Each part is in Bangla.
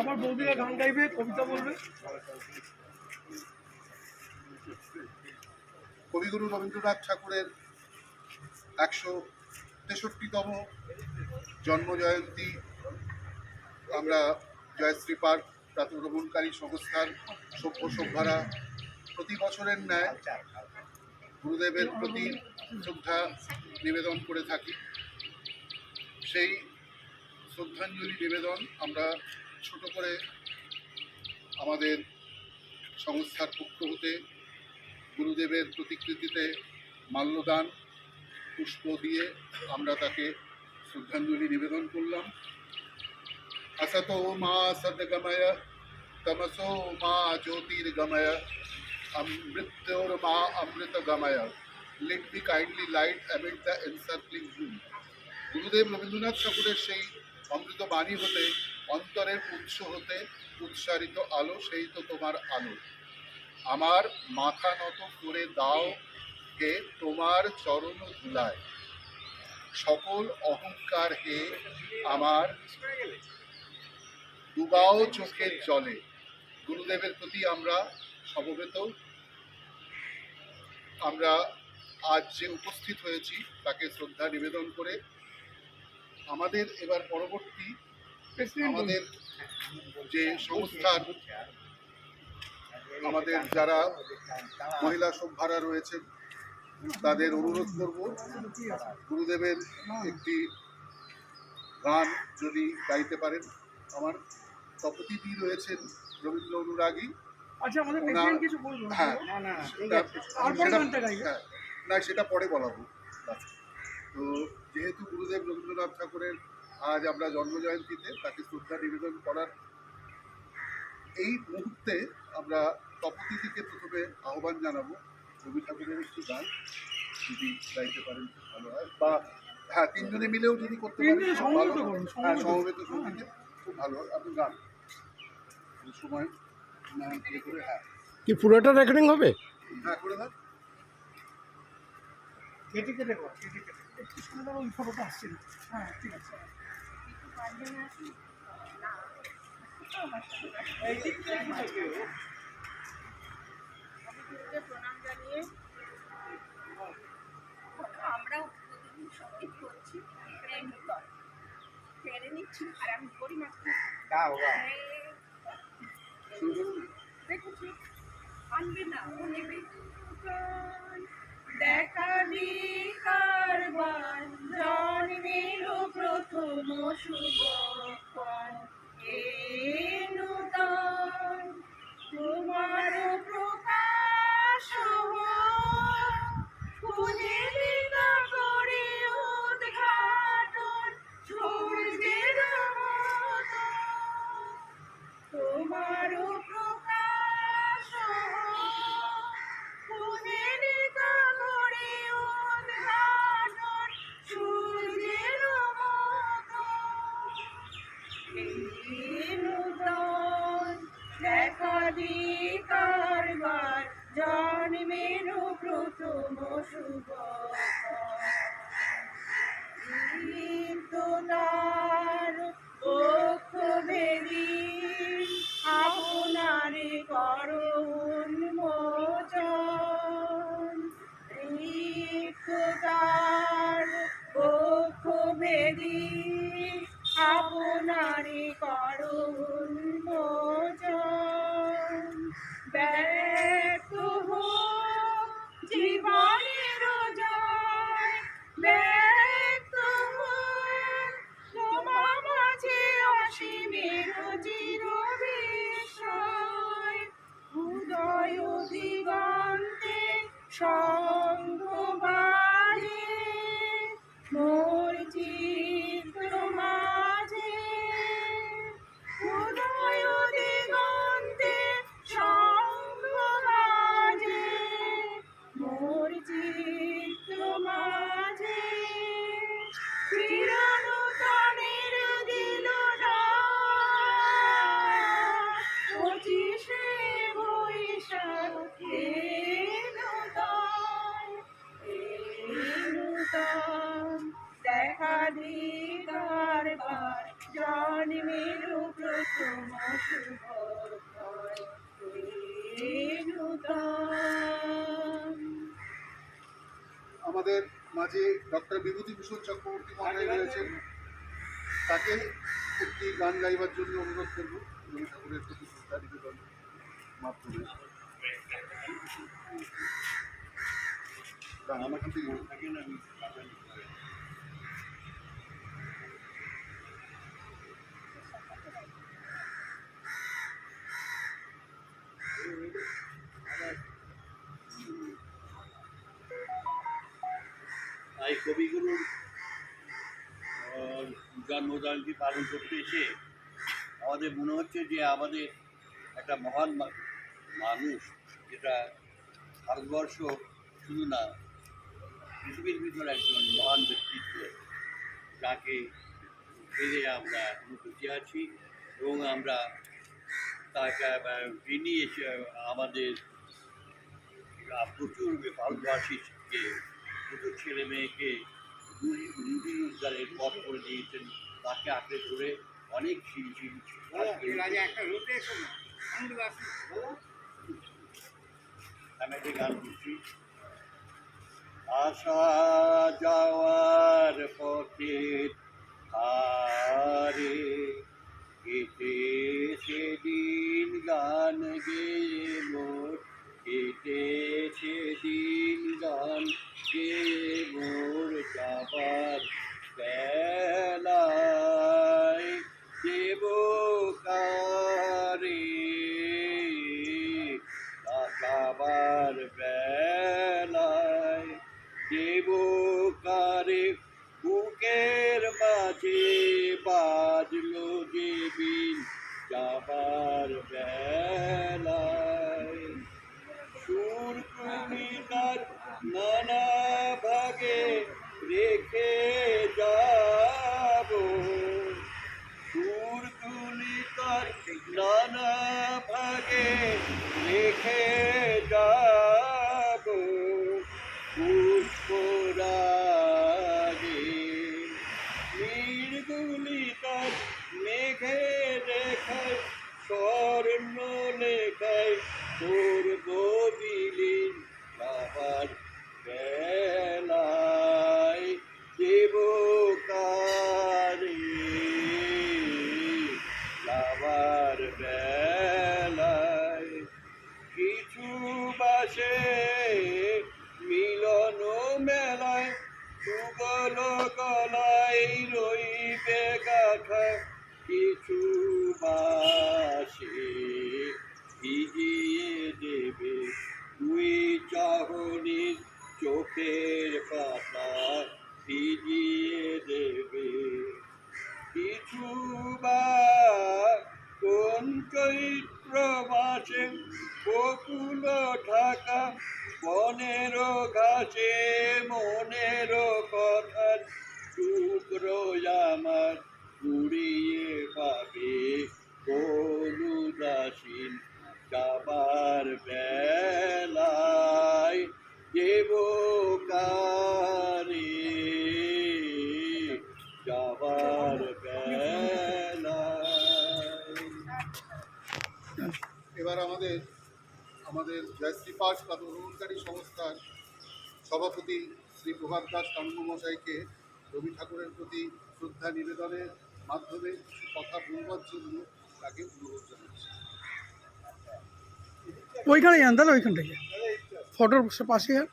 আবার বৌদিরা গান গাইবে, কবিতা বলবে। কবিগুরু রবীন্দ্রনাথ ঠাকুরের একশো তেষট্টিতম জন্মজয়ন্তী আমরা জয়শ্রী পার্ক প্রাতভ্রমণকারী সংস্থার সভ্য সভ্যারা প্রতি বছরের ন্যায় গুরুদেবের প্রতি শ্রদ্ধা নিবেদন করে থাকি। সেই শ্রদ্ধাঞ্জলি নিবেদন আমরা ছোট করে আমাদের সংস্থার পক্ষ হতে গুরুদেবের প্রতিকৃতিতে মাল্যদান পুষ্প দিয়ে আমরা তাকে শ্রদ্ধাঞ্জলি নিবেদন করলাম असतो मा सद्गमय तमसो मा ज्योतिर्गमय अमृत्योर्मा अमृतगमय let be kindly light amid the encircling room Gurudev Rabindranath ঠাকুরের সেই অমৃত বাণী হতে অন্তরের উৎস হতে উৎসারিত আলো, সেই তো তোমার আলো আমার মাথা নত করে দাও হে তোমার চরণ ধুলায়। সকল অহংকার হে আমার। ডুবাও চোখের জলে। গুরুদেবের প্রতি আমরা সমবেত। আমরা আজ যে উপস্থিত হয়েছি, তাকে শ্রদ্ধা নিবেদন করে আমাদের এবার পরবর্তী আমাদের যে সংস্থার আমাদের যারা মহিলা সভ্যারা রয়েছেন তাদের অনুরোধ করব গুরুদেবের একটি গান যদি গাইতে পারেন। আমার তপতিদি রয়েছেন রবীন্দ্র অনুরাগী। আচ্ছা আমাদের কিছু বলব হ্যাঁ। হ্যাঁ, না সেটা পরে বলাবো। তো যেহেতু গুরুদেব রবীন্দ্রনাথ ঠাকুরের আজ আমরা জন্মজয়ন্তীতে তাকে শ্রদ্ধা নিবেদন করার এই মুহূর্তে আমরা তপতিদিকে প্রথমে আহ্বান জানাব রবি ঠাকুরের একটি গান যদি গাইতে পারেন খুব ভালো হয়। বা হ্যাঁ তিনজনে মিলেও যদি করতে পারেন সমবেত হ্যাঁ সমবেত। সঙ্গীতে খুব ভালো হয়। আপনি গান। সময় করে হ্যাঁ। কি পুরোটা রেকর্ডিং হবে? হ্যাঁ করে দেন। কেটে কেটে কর কেটে কেটে। ওই ফটোটা আসছে হ্যাঁ ঠিক আছে। প্রণাম জানিয়ে আমরাও প্রতিদিন সংগীত করছি কর ফেরে নিচ্ছি আর আমি করি মাত্র দেখেছি আনবে না, ও নেবে। দেখা কারবার জন্মের প্রথম শুভক্ষণ দেখা কারবার জন্মের প্রথম শুভ তার আমাদের মাঝে ডক্টর বিভূতিভূষণ চক্রবর্তী মহাশয় রয়েছেন। তাকে একটি গান গাইবার জন্য অনুরোধ করব। রবি ঠাকুরের প্রতি শ্রদ্ধা নিবেদন মাধ্যমে। আমাকে থেকে তাই কবিগুরুর জন্মজয়ন্তী পালন করতে এসে আমাদের মনে হচ্ছে যে আমাদের একটা মহান মানুষ যেটা ভারতবর্ষ শুধু না, পৃথিবীর ভিতরে একজন মহান ব্যক্তিত্ব যাকে ফিরে আমরা বেঁচে আছি এবং আমরা তিনি এসে আমাদের প্রচুর ভারতবাসীকে প্রচুর ছেলে মেয়েকে রুজি রোজগারের পথ করে দিয়েছেন। তাকে আঁকড়ে ধরে অনেক আমি একটা গান করছি আসা যাওয়ার পথের ধারে কেটে স্বর্ণ লেখায় বেলায় দেব কারে যাবার এবার আমাদের আমাদের জয়শ্রী পাঠ তদন্তকারী সংস্থার সভাপতি শ্রী প্রভাত দাস কানন্দ মশাইকে রবি ঠাকুরের প্রতি শ্রদ্ধা নিবেদনের মাধ্যমে কথা বলবার জন্য তাকে অনুরোধ ওইখানে যান দাদা ওইখান থেকে। ফটোর পাশে যান।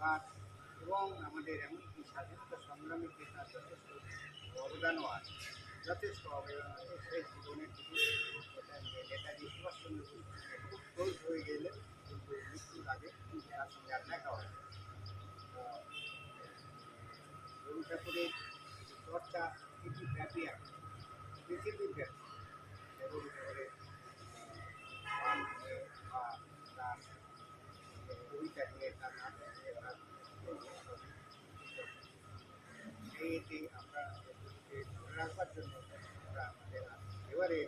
ঘাট এবং আমাদের এমনকি স্বাধীনতা সংগ্রামে যে তার যথেষ্ট অবদানও আছে। যথেষ্ট অবদান আছে। সেই জীবনের নেতাজি সুভাষচন্দ্র খুব ক্লোজ হয়ে গেলেন। কিন্তু মৃত্যুর আগে তার সঙ্গে আর দেখা হয় রবি ঠাকুরের চর্চা পৃথিবীব্যাপী এখন পৃথিবীব্যাপী রাখবার জন্য আমরা আমাদের এবারে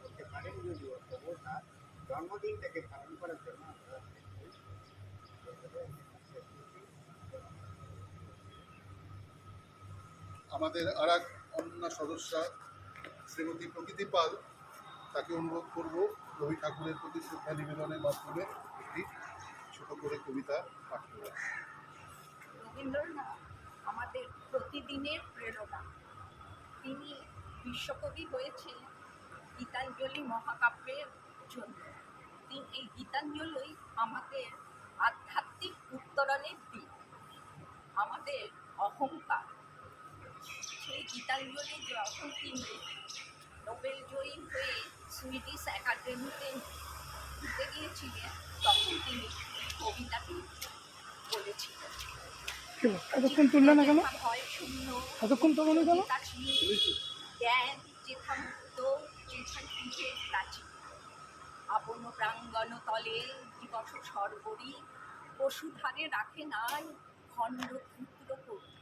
করতে পারেন যদিও তবুও তার জন্মদিনটাকে পালন করার জন্য আমরা আমাদের আর এক অন্য সদস্যা শ্রীমতী প্রকৃতি পাল তাকে অনুরোধ করব রবি ঠাকুরের প্রতি শ্রদ্ধা নিবেদনের মাধ্যমে একটি ছোট করে কবিতা পাঠ করে। রবীন্দ্রনাথ। আমাদের প্রতিদিনের প্রেরণা। তিনি বিশ্বকবি হয়েছেন গীতাঞ্জলি মহাকাব্যের জন্য। তিনি এই গীতাঞ্জলি আমাদের আধ্যাত্মিক উত্তরণের দিক, আমাদের অহংকার। সেই গীতাঞ্জলি যখন তিনি নোবেল জয়ী হয়ে সুইডিশ একাডেমিতে দিতে গিয়েছিলেন, তখন তিনি কবিতাটি বলেছিলেন। এতক্ষণ তুললে না কেন? এতক্ষণ তো মনে কেন?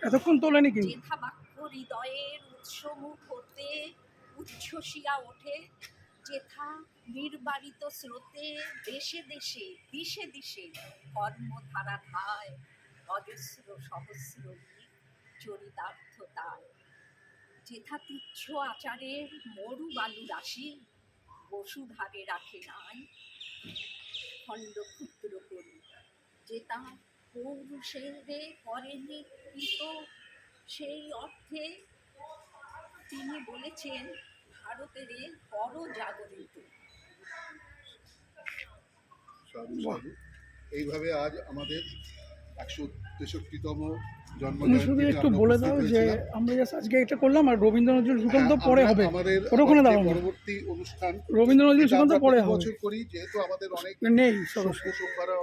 এতক্ষণ হৃদয়ের উৎসমুখ হতে উচ্ছ্বসিয়া ওঠে যেথা নির্বারিত স্রোতে দেশে দেশে দিশে দিশে কর্মধারা ধায়। অজস্র সহস্র গীত চরিতার্থতায় যেথা তুচ্ছ আচারের মরু বালু রাশি বসুধারে রাখে নাই খণ্ড ক্ষুদ্র করি করেনি কৃত, সেই অর্থে তিনি বলেছেন, ভারতের বড় জাগরিত। এইভাবে আজ আমাদের একশো তেষট্টিতম তুমি একটু বলে দাও যে আমরা জাস্ট আজকে এটা করলাম আর রবীন্দ্র নজরুল সুকান্ত হ্যাঁ, পরে হবে। আমাদের ওখানে পরবর্তী অনুষ্ঠান রবীন্দ্র নজরুল সুকান্ত পরে হবে। বছর করি যেহেতু আমাদের অনেক নেই সভ্য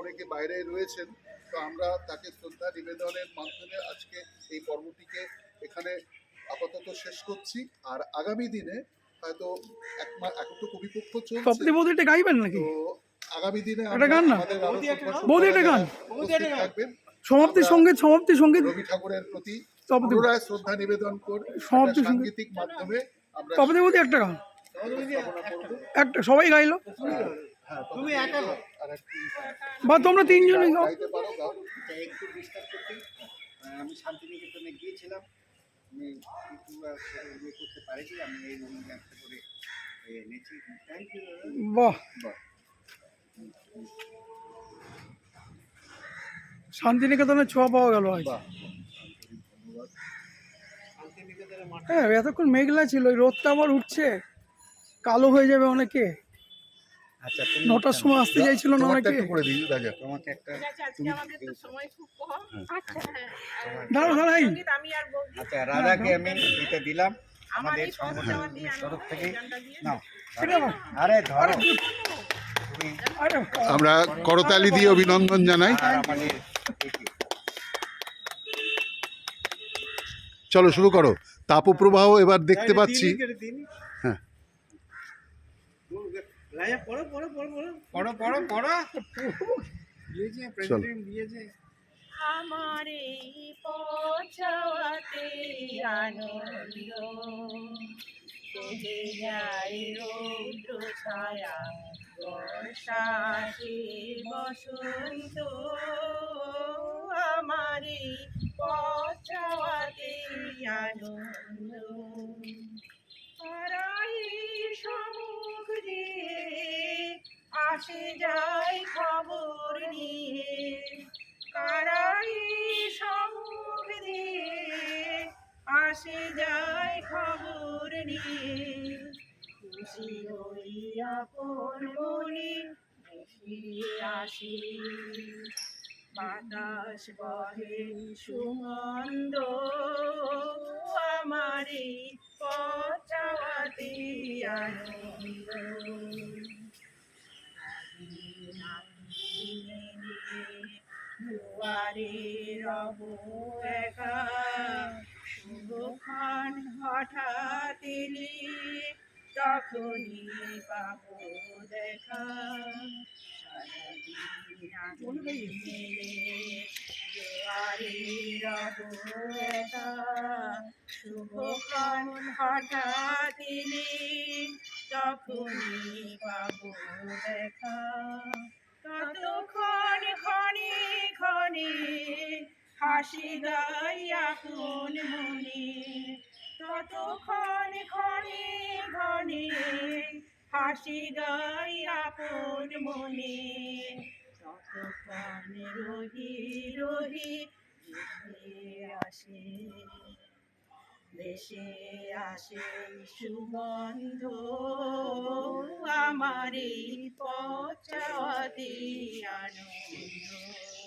অনেকে বাইরে রয়েছেন তো আমরা তাকে শ্রদ্ধা নিবেদনের মাধ্যমে আজকে এই পর্বটিকে এখানে আপাতত শেষ করছি। আর আগামী দিনে হয়তো এক এখন তো কবিপক্ষ চলছে। গাইবেন নাকি? আগামী দিনে একটা গান না? বৌদি একটা গান। থাকবেন সমাপ্তি সংগীত সমাপ্তি সংগীত। রবি ঠাকুরের প্রতি পুনরায় শ্রদ্ধা নিবেদন করে সমাপ্তি সাংগীতিক মাধ্যমে আমরা সমাপ্তি বৌদি একটা গান। একটা সবাই গাইলো? হ্যাঁ, তুমি একা গাও। বা তোমরা তিনজনই গাও। একটু করতে। আমি শান্তিনিকেতনে গিয়েছিলাম। আমি ইয়ে করতে পারিনি। আমি এই করে এনেছি থ্যাংক ইউ বাহ। বাহ। শান্তিনিকেতনের ছোঁয়া পাওয়া গেল আজ। হ্যাঁ এতক্ষণ মেঘলা ছিল ওই রোদটা আবার উঠছে কালো হয়ে যাবে অনেকে। আচ্ছা নটার সময় আসতে চাইছিল না অনেকে। একটু করে দিই রাজা। তোমাকে একটা আজকে আমাদের তো সময় খুব কম। আচ্ছা হ্যাঁ। দাঁড়াও দাঁড়াই আমি আর আচ্ছা রাধাকে আমি এটা দিলাম। আমাদের সংগঠনের তরফ থেকে নাও। আরে ধরো। আমরা করতালি দিয়ে অভিনন্দন জানাই। চলো শুরু করো তাপপ্রবাহ এবার দেখতে পাচ্ছি হ্যাঁ। বর্ষা আসে বসন্ত আমার পৌঁছাতে আনন্দ। দিয়ে আসে যায় খবর নিয়ে। কারাই দিয়ে আসে যায় খবর নিয়ে। খুশি হই আপন মনে আসি। বাতাস বহে সুমন্দ, আমারে পচাওয়াতে আনন্দ। দুয়ারে রব একা শুভক্ষণ হঠাৎ তখনই পাবো দেখা শুভক্ষণ হঠাৎ এলি তখনই পাবো দেখা। ততক্ষণ ক্ষণে ক্ষণে হাসি গাইয়া কোন মনে। ততক্ষণ ক্ষণে ক্ষণে হাসি গাইয়া কোন মনে। ততক্ষণ রহি রহি আসে ভেসে আসে সুগন্ধ আমার এই পচাদি আনন্দ।